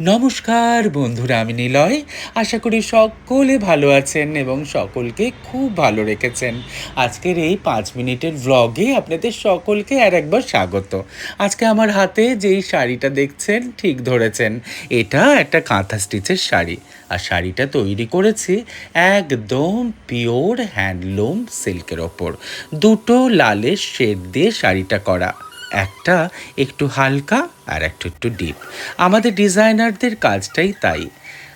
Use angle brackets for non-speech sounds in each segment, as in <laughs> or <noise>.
নমস্কার বন্ধুরা, আমি নিলয়। আশা করি সকলে ভালো আছেন এবং সকলকে খুব ভালো রেখেছেন। আজকের এই পাঁচ মিনিটের ভ্লগে আপনাদের সকলকে আর একবার স্বাগত। আজকে আমার হাতে যেই শাড়িটা দেখছেন, ঠিক ধরেছেন। এটা একটা কাঁথা স্টিচের শাড়ি। আর শাড়িটা তৈরি করেছি একদম পিওর হ্যান্ডলুম সিল্কের ওপর। দুটো লালের শেড দিয়ে শাড়িটা করা। একটা একটু হালকা আর একটা একটু ডিপ আমাদের ডিজাইনারদের কাজটাই তাই।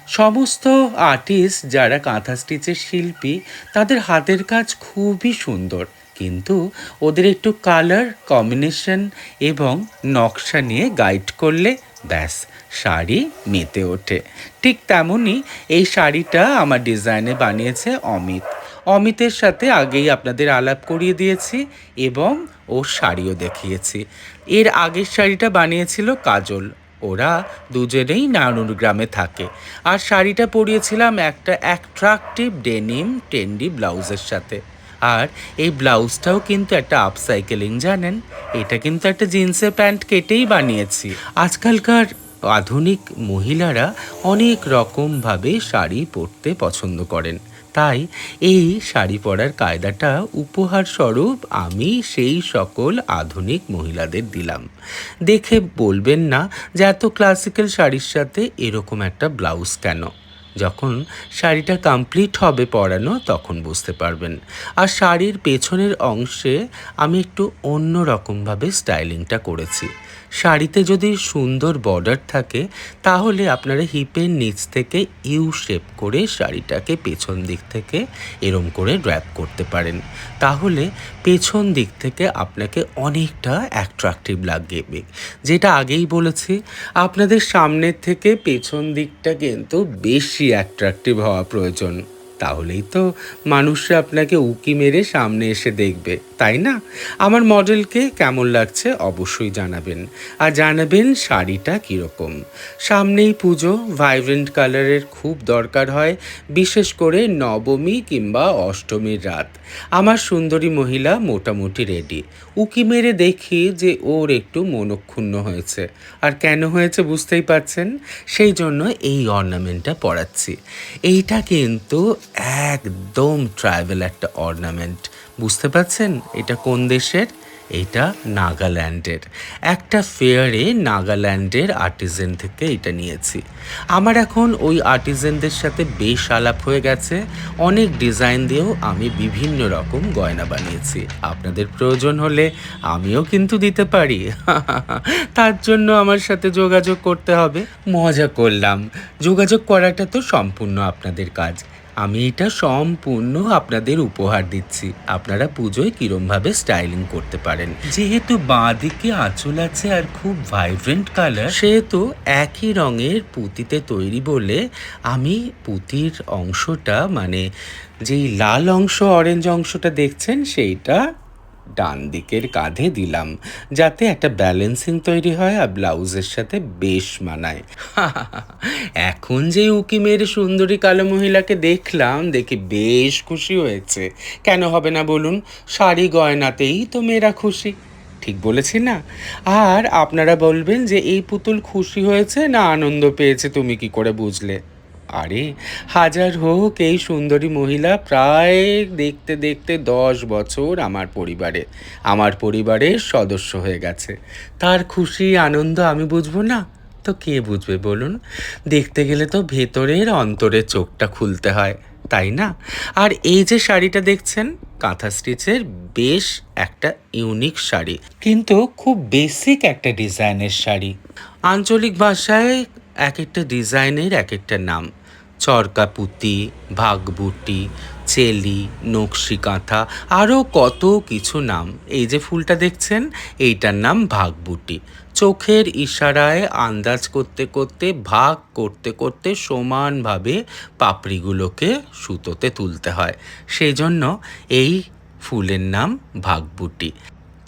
সমস্ত আর্টিস্ট যারা কাঁথা স্টিচের শিল্পী, তাদের হাতের কাজ খুবই সুন্দর। কিন্তু ওদের একটু কালার কম্বিনেশন এবং নকশা নিয়ে গাইড করলে ব্যাস, শাড়ি মেতে ওঠে। ঠিক তেমনই এই শাড়িটা আমার ডিজাইনে বানিয়েছে অমিত। অমিতের সাথে আগেই আপনাদের আলাপ করিয়ে দিয়েছি এবং ও শাড়িও দেখিয়েছি। এর আগের শাড়িটা বানিয়েছিল কাজল। ওরা দুজনেই নানুর গ্রামে থাকে। আর শাড়িটা পরিয়েছিলাম একটা অ্যাট্রাকটিভ ডেনিম টেন্ডি ব্লাউজের সাথে। আর এই ব্লাউজটাও কিন্তু একটা আপসাইকেলিং জানেন? এটা কিন্তু একটা জিন্সের প্যান্ট কেটেই বানিয়েছি। আজকালকার আধুনিক মহিলারা অনেক রকমভাবে শাড়ি পরতে পছন্দ করেন। তাই এই শাড়ি পরার কায়দাটা উপহার স্বরূপ আমি সেই সকল আধুনিক মহিলাদের দিলাম। দেখে বলবেন না যে এত ক্লাসিক্যাল শাড়ির সাথে এরকম একটা ব্লাউজ কেন? যখন শাড়িটা কমপ্লিট হবে পরানো, তখন বুঝতে পারবেন। আর শাড়ির পেছনের অংশে আমি একটু অন্য রকমভাবে স্টাইলিংটা করেছি। শাড়িতে যদি সুন্দর বর্ডার থাকে, তাহলে আপনারা হিপের নিচ থেকে ইউ শেপ করে শাড়িটাকে পেছন দিক থেকে এরম করে র্যাপ করতে পারেন। তাহলে পেছন দিক থেকে আপনাকে অনেকটা অ্যাট্রাকটিভ লাগবে। যেটা আগেই বলেছি, আপনাদের সামনের থেকে পেছন দিকটা কিন্তু বেশি অ্যাট্রাকটিভ হওয়া প্রয়োজন। তাহলেই তো মানুষরা আপনাকে উকি মেরে সামনে এসে দেখবে, তাই না? আমার মডেলকে কেমন লাগছে অবশ্যই জানাবেন। আর জানাবেন শাড়িটা কীরকম। সামনেই পুজো, ভাইব্রেন্ট কালারের খুব দরকার হয়, বিশেষ করে নবমী কিংবা অষ্টমীর রাত। আমার সুন্দরী মহিলা মোটামুটি রেডি। উকি মেরে দেখি যে ওর একটু মনক্ষুণ্ণ হয়েছে। আর কেন হয়েছে বুঝতেই পারছেন? সেই জন্য এই অর্নামেন্টটা পরাচ্ছি। এইটা কিন্তু একদম ট্রাইবেল একটা অর্নামেন্ট। বুঝতে পারছেন? এটা কোন দেশের? এটা নাগাল্যান্ডের। একটা ফেয়ারে নাগাল্যান্ডের আর্টিজেন থেকে এটা নিয়েছি। আমার এখন ওই আর্টিজেনদের সাথে বেশ আলাপ হয়ে গেছে। অনেক ডিজাইন দিয়েও আমি বিভিন্ন রকম গয়না বানিয়েছি। আপনাদের প্রয়োজন হলে আমিও কিন্তু দিতে পারি। <laughs> তার জন্য আমার সাথে যোগাযোগ করতে হবে। মজা করলাম। যোগাযোগ করাটা তো সম্পূর্ণ আপনাদের কাজ। আমি এটা সম্পূর্ণ আপনাদের উপহার দিচ্ছি। আপনারা পুজোয় কিরমভাবে স্টাইলিং করতে পারেন। যেহেতু বাঁ দিকে আঁচল আছে আর খুব ভাইব্রেন্ট কালার সেহেতু একই রঙের পুঁতিতে তৈরি বলে আমি পুঁতির অংশটা মানে যেই লাল অংশ অরেঞ্জ অংশটা দেখছেন, সেইটা ডান দিকের কাঁধে দিলাম, যাতে একটা ব্যালেন্সিং তৈরি হয় আর ব্লাউজের সাথে বেশ মানায়। <laughs> এখন যে উকি মেরে সুন্দরী কালো মহিলাকে দেখলাম, দেখে বেশ খুশি হয়েছে। কেন হবে না বলুন, শাড়ি গয়নাতেই তো মেয়েরা খুশি। ঠিক বলেছি না? আর আপনারা বলবেন যে এই পুতুল খুশি হয়েছে না আনন্দ পেয়েছে, তুমি কি করে বুঝলে? আরে, হাজার হোক এই সুন্দরী মহিলা প্রায় দেখতে দেখতে দশ বছর আমার পরিবারে। আমার পরিবারের সদস্য হয়ে গেছে। তার খুশি, আনন্দ আমি বুঝব না। তো কে বুঝবে বলুন? দেখতে গেলে তো ভেতরের, অন্তরের চোখটা খুলতে হয়, তাই না? আর এই যে শাড়িটা দেখছেন, কাঁথা স্টিচের বেশ একটা ইউনিক শাড়ি। কিন্তু খুব বেসিক একটা ডিজাইনের শাড়ি। আঞ্চলিক ভাষায় এক একটা ডিজাইনের এক একটা নাম। চরকাপুতি, ভাগবুটি, চেলি নকশি কাঁথা আরও কত কিছু নাম। এই যে ফুলটা দেখছেন, এইটার নাম ভাগবুটি। চোখের ইশারায় আন্দাজ করতে করতে, ভাগ করতে করতে সমানভাবে পাপড়িগুলোকে সুতোতে তুলতে হয়। সেই জন্য এই ফুলের নাম ভাগবুটি।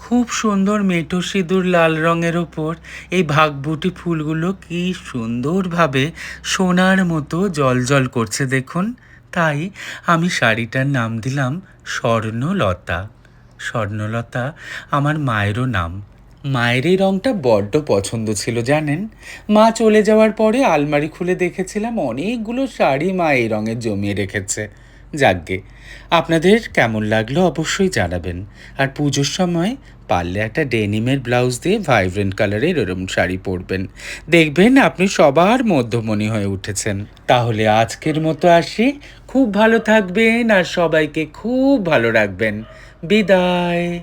খুব সুন্দর মেটো সিঁদুর লাল রঙের ওপর এই ভাগবুটি ফুলগুলো কি সুন্দরভাবে সোনার মতো জল করছে দেখুন। তাই আমি শাড়িটার নাম দিলাম স্বর্ণলতা। স্বর্ণলতা আমার মায়েরও নাম। মায়ের এই রঙটা বড্ড পছন্দ ছিল, জানেন? মা চলে যাওয়ার পরে আলমারি খুলে দেখেছিলাম অনেকগুলো শাড়ি মা এই রঙে জমিয়ে রেখেছে। যাকগে। আপনাদের কেমন লাগল অবশ্যই জানাবেন। আর পুজোর সময় পারলে একটা ডেনিমের ব্লাউজ দিয়ে ভাইব্রেন্ট কালারের এরম শাড়ি পরবেন। দেখবেন আপনি সবার মধ্যমণি হয়ে উঠেছেন। তাহলে আজকের মতো আসি। খুব ভালো থাকবেন আর সবাইকে খুব ভালো রাখবেন। বিদায়।